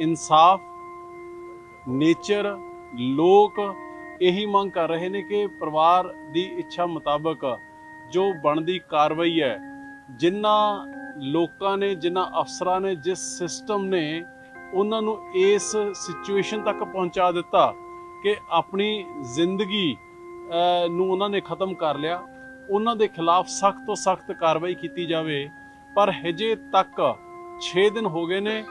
ਇਨਸਾਫ, ਨੇਚਰ, ਲੋਕ ਇਹੀ ਮੰਗ ਕਰ ਰਹੇ ਨੇ ਕਿ ਪਰਿਵਾਰ ਦੀ ਇੱਛਾ ਮੁਤਾਬਕ ਜੋ ਬਣਦੀ ਕਾਰਵਾਈ ਹੈ ਜਿਨ੍ਹਾਂ ਲੋਕਾਂ ਨੇ ਜਿਨ੍ਹਾਂ ਅਫਸਰਾਂ ਨੇ, ਜਿਸ ਸਿਸਟਮ ਨੇ ਉਹਨਾਂ ਨੂੰ ਇਸ ਸਿਚੁਏਸ਼ਨ ਤੱਕ ਪਹੁੰਚਾ ਦਿੱਤਾ ਕਿ ਆਪਣੀ ਜ਼ਿੰਦਗੀ ਨੂੰ ਉਹਨਾਂ ਨੇ ਖਤਮ ਕਰ ਲਿਆ, ਉਹਨਾਂ ਦੇ ਖਿਲਾਫ ਸਖਤ ਤੋਂ ਸਖਤ ਕਾਰਵਾਈ ਕੀਤੀ ਜਾਵੇ, ਪਰ ਹਜੇ ਤੱਕ 6 ਦਿਨ ਹੋ ਗਏ ਨੇ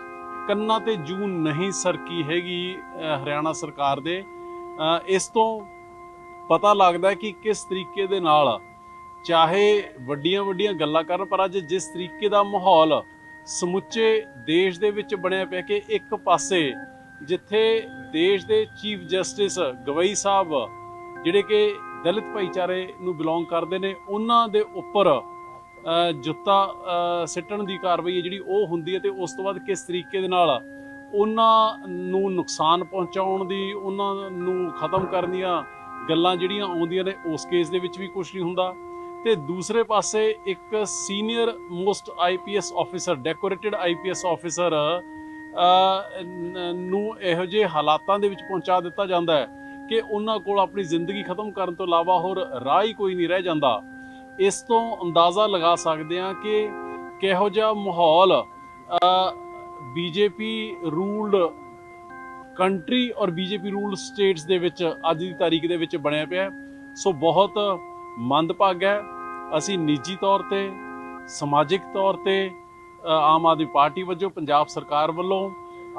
ਕੰਨਾਂ ਤੇ ਜੂ ਨਹੀਂ ਸਰਕੀ ਹੈਗੀ ਹਰਿਆਣਾ ਸਰਕਾਰ ਦੇ। ਇਸ ਤੋਂ ਪਤਾ ਲੱਗਦਾ ਕਿ ਕਿਸ ਤਰੀਕੇ ਦੇ ਨਾਲ, ਚਾਹੇ ਵੱਡੀਆਂ ਵੱਡੀਆਂ ਗੱਲਾਂ ਕਰਨ, ਪਰ ਅੱਜ ਜਿਸ ਤਰੀਕੇ ਦਾ ਮਾਹੌਲ ਸਮੁੱਚੇ ਦੇਸ਼ ਦੇ ਵਿੱਚ ਬਣਿਆ ਪਿਆ ਕਿ ਇੱਕ ਪਾਸੇ ਜਿੱਥੇ ਦੇਸ਼ ਦੇ ਚੀਫ ਜਸਟਿਸ ਗਵਈ ਸਾਹਿਬ ਜਿਹੜੇ ਕਿ ਦਲਿਤ ਭਾਈਚਾਰੇ ਨੂੰ ਬਿਲੋਂਗ ਕਰਦੇ ਨੇ, ਉਹਨਾਂ ਦੇ ਉੱਪਰ ਜੁੱਤਾ ਸਿੱਟਣ ਦੀ ਕਾਰਵਾਈ ਹੈ ਜਿਹੜੀ ਉਹ ਹੁੰਦੀ ਹੈ ਤੇ ਉਸ ਤੋਂ ਬਾਅਦ ਕਿਸ ਤਰੀਕੇ ਦੇ ਨਾਲ ਉਹਨਾਂ ਨੂੰ ਨੁਕਸਾਨ ਪਹੁੰਚਾਉਣ ਦੀ, ਉਹਨਾਂ ਨੂੰ ਖਤਮ ਕਰਨ ਦੀਆਂ ਗੱਲਾਂ ਜਿਹੜੀਆਂ ਆਉਂਦੀਆਂ ਨੇ, ਉਸ ਕੇਸ ਦੇ ਵਿੱਚ ਵੀ ਕੁਝ ਨਹੀਂ ਹੁੰਦਾ। ਤੇ ਦੂਸਰੇ ਪਾਸੇ ਇੱਕ senior most IPS officer decorated IPS officer ਨੂੰ ਇਹੋ ਜਿਹੇ ਹਾਲਾਤਾਂ ਦੇ ਵਿੱਚ ਪਹੁੰਚਾ ਦਿੱਤਾ ਜਾਂਦਾ ਹੈ ਕਿ ਉਹਨਾਂ ਕੋਲ ਆਪਣੀ ਜ਼ਿੰਦਗੀ ਖਤਮ ਕਰਨ ਤੋਂ ਇਲਾਵਾ ਹੋਰ ਰਾਹ ਹੀ ਕੋਈ ਨਹੀਂ ਰਹਿ ਜਾਂਦਾ। ਇਸ ਤੋਂ ਅੰਦਾਜ਼ਾ ਲਗਾ ਸਕਦੇ ਹਾਂ ਕਿ ਕਿਹੋ ਜਿਹਾ ਮਾਹੌਲ ਬੀਜੇਪੀ ਰੂਲਡ ਕੰਟਰੀ ਔਰ ਬੀਜੇਪੀ ਰੂਲਡ ਸਟੇਟਸ ਦੇ ਵਿੱਚ ਅੱਜ ਦੀ ਤਾਰੀਖ ਦੇ ਵਿੱਚ ਬਣਿਆ ਪਿਆ ਸੋ ਬਹੁਤ ਮੰਦਭਾਗਾ ਹੈ। ਅਸੀਂ ਨਿੱਜੀ ਤੌਰ ਤੇ, ਸਮਾਜਿਕ ਤੌਰ ਤੇ ਆਮ ਆਦਮੀ ਪਾਰਟੀ ਵੱਲੋਂ ਪੰਜਾਬ ਸਰਕਾਰ ਵੱਲੋਂ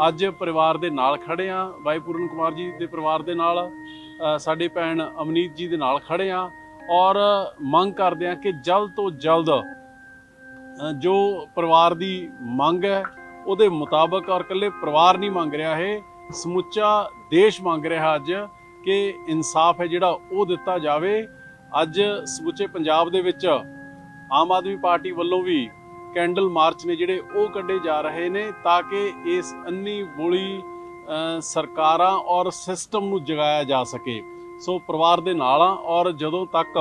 ਅੱਜ ਪਰਿਵਾਰ ਦੇ ਨਾਲ ਖੜੇ ਆ ਬਾਈ ਪੂਰਨ ਕੁਮਾਰ ਜੀ ਦੇ ਪਰਿਵਾਰ ਦੇ ਨਾਲ ਸਾਡੇ ਭੈਣ ਅਮਨੀਤ ਜੀ ਦੇ ਨਾਲ ਖੜੇ ਆ ਔਰ ਮੰਗ ਕਰਦੇ ਆ ਕਿ ਜਲਦ ਤੋਂ ਜਲਦ ਜੋ ਪਰਿਵਾਰ ਦੀ ਮੰਗ ਹੈ, ਉਹਦੇ ਮੁਤਾਬਕ ਔਰ ਇਕੱਲੇ ਪਰਿਵਾਰ ਨਹੀਂ ਮੰਗ ਰਿਹਾ ਇਹ, ਸਮੁੱਚਾ ਦੇਸ਼ ਮੰਗ ਰਿਹਾ ਅੱਜ ਕਿ ਇਨਸਾਫ ਹੈ ਜਿਹੜਾ ਉਹ ਦਿੱਤਾ ਜਾਵੇ। ਅੱਜ ਸਮੁੱਚੇ ਪੰਜਾਬ ਦੇ ਵਿੱਚ ਆਮ ਆਦਮੀ ਪਾਰਟੀ ਵੱਲੋਂ ਵੀ ਕੈਂਡਲ ਮਾਰਚ ਨੇ ਜਿਹੜੇ ਉਹ ਕੱਢੇ ਜਾ ਰਹੇ ਨੇ ਤਾਂ ਕਿ ਇਸ ਅੰਨੀ ਬੋਲੀ ਸਰਕਾਰਾਂ ਔਰ ਸਿਸਟਮ ਨੂੰ ਜਗਾਇਆ ਜਾ ਸਕੇ। ਸੋ ਪਰਿਵਾਰ ਦੇ ਨਾਲ ਆ ਔਰ ਜਦੋਂ ਤੱਕ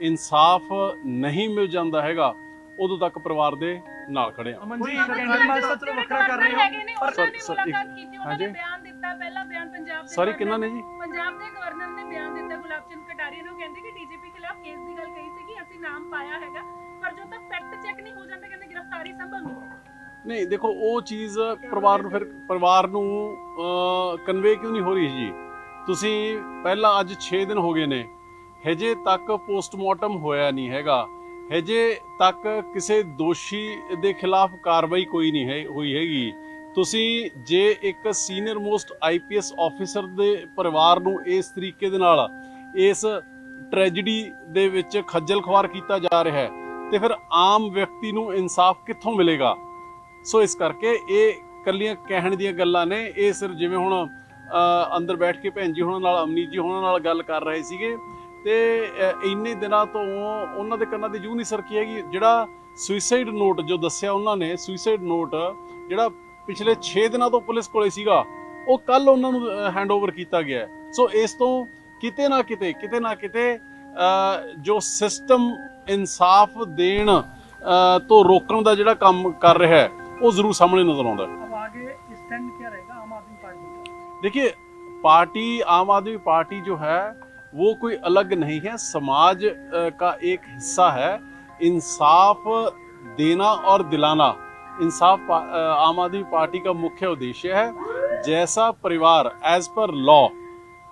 ਇਨਸਾਫ ਨਹੀਂ ਮਿਲ ਜਾਂਦਾ ਹੈਗਾ ਉਦੋਂ ਤੱਕ ਪਰਿਵਾਰ ਦੇ ਨਾਲ ਖੜੇ ਆ। ਅਮਨ ਜੀ ਕੈਂਡਲ ਜੀ ਮਾਰਚ ਤਾਂ ਚਲੋ ਵੱਖਰਾ ਕਰ ਰਹੇ ਹੋ? ਪਰ ਸਰ- ਹਾਂਜੀ। ਨੇ ਬਿਆਨ ਦਿੱਤਾ ਪਹਿਲਾ ਬਿਆਨ ਪੰਜਾਬ ਦੇ ਸੌਰੀ ਕਿੰਨਾ ਨੇ ਜੀ ਪੰਜਾਬ ਦੇ ਗਵਰਨਰ ਨੇ ਬਿਆਨ ਦਿੱਤਾ ਗੁਲਾਬ ਚੰਦ ਕਟਾਰੀਆ ਨੂੰ ਕਹਿੰਦੇ ਕਿ ਡੀਜੀਪੀ ਖਿਲਾਫ ਕੇਸ ਦੀ ਗੱਲ ਕਹੀ ਸੀ ਕਿ ਅਸੀਂ ਨਾਮ ਪਾਇਆ ਹੈਗਾ ਪਰ ਜਦੋਂ ਤੱਕ ਫੈਕਟ ਚੈੱਕ ਨਹੀਂ ਹੋ ਜਾਂਦਾ ਕਹਿੰਦੇ ਗ੍ਰਿਫਤਾਰੀ ਸੰਭਵ ਨਹੀਂ। ਨਹੀਂ ਦੇਖੋ ਉਹ ਚੀਜ਼ ਪਰਿਵਾਰ ਨੂੰ ਫਿਰ ਪਰਿਵਾਰ ਨੂੰ ਕਨਵੇ ਕਿਉਂ ਨਹੀਂ ਹੋ ਰਹੀ ਜੀ? ਤੁਸੀਂ ਪਹਿਲਾਂ ਅੱਜ 6 ਦਿਨ ਹੋ ਗਏ ਨੇ। ਹਜੇ ਤੱਕ ਪੋਸਟਮਾਰਟਮ ਹੋਇਆ ਨਹੀਂ ਹੈਗਾ। ਹਜੇ ਤੱਕ ਕਿਸੇ ਦੋਸ਼ੀ ਦੇ ਖਿਲਾਫ ਕਾਰਵਾਈ ਕੋਈ ਨਹੀਂ ਹੈ, ਹੋਈ ਹੈਗੀ। ਤੁਸੀਂ ਜੇ ਇੱਕ ਸੀਨੀਅਰ ਮੋਸਟ ਆਈਪੀਐਸ ਆਫੀਸਰ ਦੇ ਪਰਿਵਾਰ ਨੂੰ ਇਸ ਤਰੀਕੇ ਦੇ ਨਾਲ ਇਸ ਟ੍ਰੈਜੇਡੀ ਦੇ ਵਿੱਚ ਖੱਜਲ ਖੁਆਰ ਕੀਤਾ ਜਾ ਰਿਹਾ ਹੈ, ਤੇ ਫਿਰ ਆਮ ਵਿਅਕਤੀ ਨੂੰ ਇਨਸਾਫ ਕਿੱਥੋਂ ਮਿਲੇਗਾ? ਸੋ ਇਸ ਕਰਕੇ ਇਹ ਕੱਲੀਆਂ ਕਹਿਣ ਦੀਆਂ ਗੱਲਾਂ ਨੇ। ਇਹ ਸਿਰ ਜਿਵੇਂ ਹੁਣ ਅੰਦਰ ਬੈਠ ਕੇ ਭੈਣ ਜੀ ਹੋਣਾ ਨਾਲ, ਅਮਨੀਤ ਜੀ ਹੋਣਾ ਨਾਲ ਗੱਲ ਕਰ ਰਹੇ ਸੀਗੇ। ਤੇ ਇੰਨੇ ਦਿਨਾਂ ਤੋਂ ਉਹਨਾਂ ਦੇ ਕੰਨਾਂ ਤੇ ਜੂ ਨਹੀਂ ਸਰਕੀ ਹੈਗੀ। ਜਿਹੜਾ ਸੁਇਸਾਈਡ ਨੋਟ ਜੋ ਦੱਸਿਆ ਉਹਨਾਂ ਨੇ ਸੁਇਸਾਈਡ ਨੋਟ ਜਿਹੜਾ ਪਿਛਲੇ 6 ਦਿਨਾਂ ਤੋਂ ਪੁਲਿਸ ਕੋਲੇ ਸੀਗਾ, ਉਹ ਕੱਲ ਉਹਨਾਂ ਨੂੰ ਹੈਂਡਓਵਰ ਕੀਤਾ ਗਿਆ ਸੋ ਇਸ ਤੋਂ ਕਿਤੇ ਨਾ ਕਿਤੇ ਕਿਤੇ ਨਾ ਕਿਤੇ ਜੋ ਸਿਸਟਮ ਇਨਸਾਫ ਦੇਣ ਤੋਂ ਰੋਕਣ ਦਾ ਜਿਹੜਾ ਕੰਮ ਕਰ ਰਿਹਾ ਹੈ, ਉਹ ਜ਼ਰੂਰ ਸਾਹਮਣੇ ਨਜ਼ਰ ਆਉਂਦਾ ਹੈ। देखिए पार्टी आम आदमी पार्टी जो है वो कोई अलग नहीं है। समाज का एक हिस्सा है। इंसाफ देना और दिलाना। इंसाफ आम आदमी पार्टी का मुख्य उद्देश्य है। जैसा परिवार as per law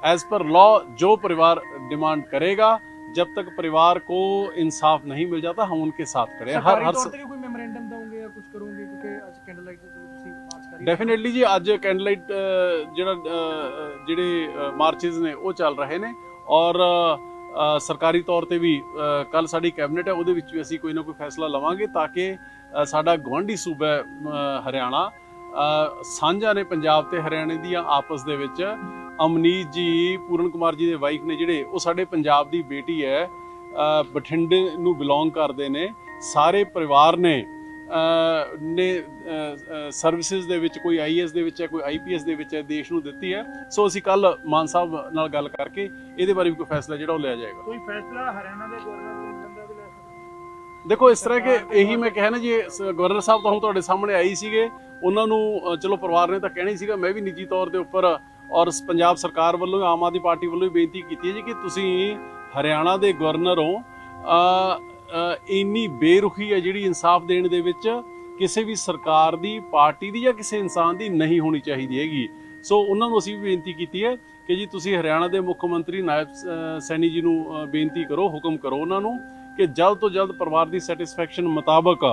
as per law जो परिवार डिमांड करेगा जब तक परिवार को इंसाफ नहीं मिल जाता हम उनके साथ खड़े हर हर ਡੈਫੀਨਿਟਲੀ ਜੀ, ਅੱਜ ਕੈਂਡਲਾਈਟ ਜਿਹੜਾ ਜਿਹੜੇ ਮਾਰਚਸ ਨੇ, ਉਹ ਚੱਲ ਰਹੇ ਨੇ। ਔਰ ਸਰਕਾਰੀ ਤੌਰ ਤੇ ਵੀ ਕੱਲ ਸਾਡੀ ਕੈਬਨਿਟ ਹੈ, ਉਹਦੇ ਵਿੱਚ ਵੀ ਅਸੀਂ ਕੋਈ ਨਾ ਕੋਈ ਫੈਸਲਾ ਲਵਾਂਗੇ ਤਾਂ ਕਿ ਸਾਡਾ ਗੁਆਂਢੀ ਸੂਬਾ ਹਰਿਆਣਾ। ਸਾਂਝਾ ਨੇ ਪੰਜਾਬ ਤੇ ਹਰਿਆਣੇ ਦੀਆਂ ਆਪਸ ਦੇ ਵਿੱਚ। ਅਮਨੀਤ ਜੀ, ਪੂਰਨ ਕੁਮਾਰ ਜੀ ਦੇ ਵਾਈਫ ਨੇ ਜਿਹੜੇ, ਉਹ ਸਾਡੇ ਪੰਜਾਬ ਦੀ ਬੇਟੀ ਹੈ। ਬਠਿੰਡੇ ਨੂੰ ਬਿਲੋਂਗ ਕਰਦੇ ਨੇ। ਸਾਰੇ ਪਰਿਵਾਰ ਨੇ ਨੇ ਸਰਵਿਸਿਜ਼ ਦੇ ਵਿੱਚ ਕੋਈ ਆਈਐਸ ਦੇ ਵਿੱਚ ਹੈ ਕੋਈ ਆਈਪੀਐਸ ਦੇ ਵਿੱਚ ਹੈ ਦੇਸ਼ ਨੂੰ ਦਿੱਤੀ ਹੈ। ਸੋ ਅਸੀਂ ਕੱਲ ਮਾਨ ਸਾਹਿਬ ਨਾਲ ਗੱਲ ਕਰਕੇ ਇਹਦੇ ਬਾਰੇ ਵੀ ਕੋਈ ਫੈਸਲਾ ਜਿਹੜਾ ਉਹ ਲਿਆ ਜਾਏਗਾ। ਕੋਈ ਫੈਸਲਾ ਹਰਿਆਣਾ ਦੇ ਗਵਰਨਰ ਦੇ ਵੀ ਲੈ ਸਕਦੇ? ਦੇਖੋ ਇਸ ਤਰ੍ਹਾਂ ਕਿ ਇਹੀ ਮੈਂ ਕਿਹਾ ਨਾ ਜੀ ਗਵਰਨਰ ਸਾਹਿਬ ਤਾਂ ਹੁਣ ਤੁਹਾਡੇ ਸਾਹਮਣੇ ਆਈ ਸੀਗੇ। ਉਹਨਾਂ ਨੂੰ ਚਲੋ ਪਰਿਵਾਰ ਨੇ ਤਾਂ ਕਹਿਣਾ ਹੀ ਸੀਗਾ ਮੈਂ ਵੀ ਨਿੱਜੀ ਤੌਰ ਦੇ ਉੱਪਰ ਔਰ ਪੰਜਾਬ ਸਰਕਾਰ ਵੱਲੋਂ ਆਮ ਆਦਮੀ ਪਾਰਟੀ ਵੱਲੋਂ ਵੀ ਬੇਨਤੀ ਕੀਤੀ ਹੈ ਜੀ ਕਿ ਤੁਸੀਂ ਹਰਿਆਣਾ ਦੇ ਗਵਰਨਰ ਹੋ। ਇੰਨੀ ਬੇਰੁਖੀ ਹੈ ਜਿਹੜੀ ਇਨਸਾਫ ਦੇਣ ਦੇ ਵਿੱਚ ਕਿਸੇ ਵੀ ਸਰਕਾਰ ਦੀ ਪਾਰਟੀ ਦੀ ਜਾਂ ਕਿਸੇ ਇਨਸਾਨ ਦੀ ਨਹੀਂ ਹੋਣੀ ਚਾਹੀਦੀ ਹੈਗੀ। ਸੋ ਉਹਨਾਂ ਨੂੰ ਅਸੀਂ ਵੀ ਬੇਨਤੀ ਕੀਤੀ ਹੈ ਕਿ ਜੀ ਤੁਸੀਂ ਹਰਿਆਣਾ ਦੇ ਮੁੱਖ ਮੰਤਰੀ ਨਾਇਬ ਅ, ਸੈਣੀ ਜੀ ਨੂੰ ਬੇਨਤੀ ਕਰੋ ਹੁਕਮ ਕਰੋ ਉਹਨਾਂ ਨੂੰ ਕਿ ਜਲਦ ਤੋਂ ਜਲਦ ਪਰਿਵਾਰ ਦੀ ਸੈਟੀਸਫੈਕਸ਼ਨ ਮੁਤਾਬਕ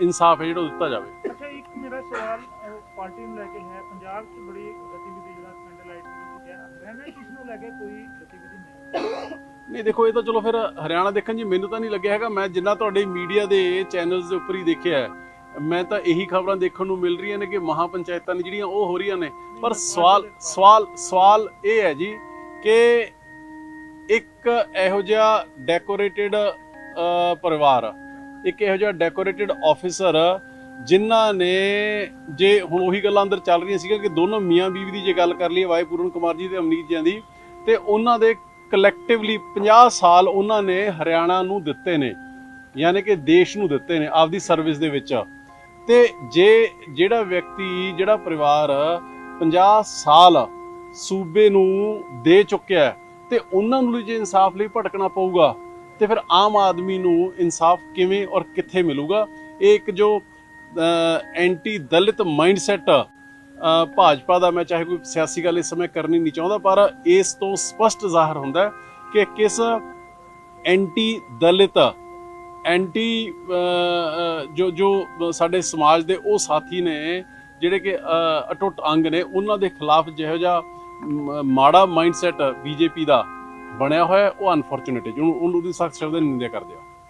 ਇਨਸਾਫ ਹੈ ਜਿਹੜਾ ਦਿੱਤਾ ਜਾਵੇ। ਅੱਛਾ ਇੱਕ ਮੇਰਾ ਸਵਾਲ ਪਾਰਟੀ ਨੂੰ ਲੈ ਕੇ ਹੈ। ਪੰਜਾਬ 'ਚ ਬੜੀ ਗਤੀਵਿਧੀ ਜਿਹੜਾ ਕੈਂਡਲ ਨੂੰ ਲੈ ਕੇ ਕੋਈ ਗਤੀਵਿਧੀ ਨਹੀਂ ਨਹੀਂ ਦੇਖੋ ਇਹ ਤਾਂ ਚਲੋ ਫਿਰ ਹਰਿਆਣਾ ਦੇਖਣ ਜੀ ਮੈਨੂੰ ਤਾਂ ਨਹੀਂ ਲੱਗਿਆ ਹੈਗਾ। ਮੈਂ ਜਿੰਨਾ ਤੁਹਾਡੇ ਮੀਡੀਆ ਦੇ ਚੈਨਲਸ ਦੇ ਉੱਪਰ ਹੀ ਦੇਖਿਆ ਹੈ, ਮੈਂ ਤਾਂ ਇਹੀ ਖਬਰਾਂ ਦੇਖਣ ਨੂੰ ਮਿਲ ਰਹੀਆਂ ਨੇ ਕਿ ਮਹਾ ਪੰਚਾਇਤਾਂ ਨੇ ਜਿਹੜੀਆਂ ਉਹ ਹੋ ਰਹੀਆਂ ਨੇ। ਪਰ ਸਵਾਲ ਸਵਾਲ ਸਵਾਲ ਇਹ ਹੈ ਜੀ ਕਿ ਇੱਕ ਇਹੋ ਜਿਹਾ ਡੈਕੋਰੇਟਿਡ ਪਰਿਵਾਰ ਇੱਕ ਇਹੋ ਜਿਹਾ ਡੈਕੋਰੇਟਿਡ ਆਫੀਸਰ ਜਿਨ੍ਹਾਂ ਨੇ ਜੇ ਹੁਣ ਉਹੀ ਗੱਲਾਂ ਅੰਦਰ ਚੱਲ ਰਹੀਆਂ ਸੀਗਾ ਕਿ ਦੋਨੋਂ ਮੀਆਂ ਬੀਵੀ ਦੀ ਜੇ ਗੱਲ ਕਰ ਲਈਏ ਵਾਈ ਪੂਰਨ ਕੁਮਾਰ ਜੀ ਤੇ ਅਮਨੀਤ ਜੀ ਦੀ ਤੇ ਉਹਨਾਂ ਦੇ ਕਲੈਕਟਿਵਲੀ 50 ਸਾਲ ਉਹਨਾਂ ਨੇ ਹਰਿਆਣਾ ਨੂੰ ਦਿੱਤੇ ਨੇ, ਯਾਨੀ ਕਿ ਦੇਸ਼ ਨੂੰ ਦਿੱਤੇ ਨੇ ਆਪਦੀ ਸਰਵਿਸ ਦੇ ਵਿੱਚ। ਤੇ ਜੇ ਜਿਹੜਾ ਵਿਅਕਤੀ, ਜਿਹੜਾ ਪਰਿਵਾਰ 50 ਸਾਲ ਸੂਬੇ ਨੂੰ ਦੇ ਚੁੱਕਿਆ ਤੇ ਉਹਨਾਂ ਨੂੰ ਜੇ ਇਨਸਾਫ ਲਈ ਭਟਕਣਾ ਪਊਗਾ, ਤੇ ਫਿਰ ਆਮ ਆਦਮੀ ਨੂੰ ਇਨਸਾਫ ਕਿਵੇਂ ਔਰ ਕਿੱਥੇ ਮਿਲੂਗਾ? ਇਹ ਇੱਕ ਜੋ ਐਂਟੀ ਦਲਿਤ ਮਾਈਂਡਸੈਟ ਭਾਜਪਾ ਦਾ ਮੈਂ ਚਾਹੇ ਕੋਈ ਸਿਆਸੀ ਗੱਲ ਇਸ ਸਮੇਂ ਕਰਨੀ ਨਹੀਂ ਚਾਹੁੰਦਾ, ਪਰ ਇਸ ਤੋਂ ਸਪਸ਼ਟ ਜ਼ਾਹਰ ਹੁੰਦਾ ਕਿ ਕਿਸ ਐਂਟੀ ਦਲਿਤ ਐਂਟੀ ਜੋ ਜੋ ਸਾਡੇ ਸਮਾਜ ਦੇ ਉਹ ਸਾਥੀ ਨੇ, ਜਿਹੜੇ ਕਿ ਅਟੁੱਟ ਅੰਗ ਨੇ, ਉਹਨਾਂ ਦੇ ਖਿਲਾਫ ਜਿਹੋ ਜਿਹਾ ਮਾੜਾ ਮਾਈਂਡਸੈਟ ਬੀਜੇਪੀ ਦਾ ਬਣਿਆ ਹੋਇਆ ਉਹ ਅਨਫੋਰਚੂਨੇਟ ਹੈ, ਜਿਹਨੂੰ ਉਹਨੂੰ ਦੀ ਸਖਤ ਸ਼ਬਦ ਨਿੰਦਿਆ ਕਰਦੇ ਆ।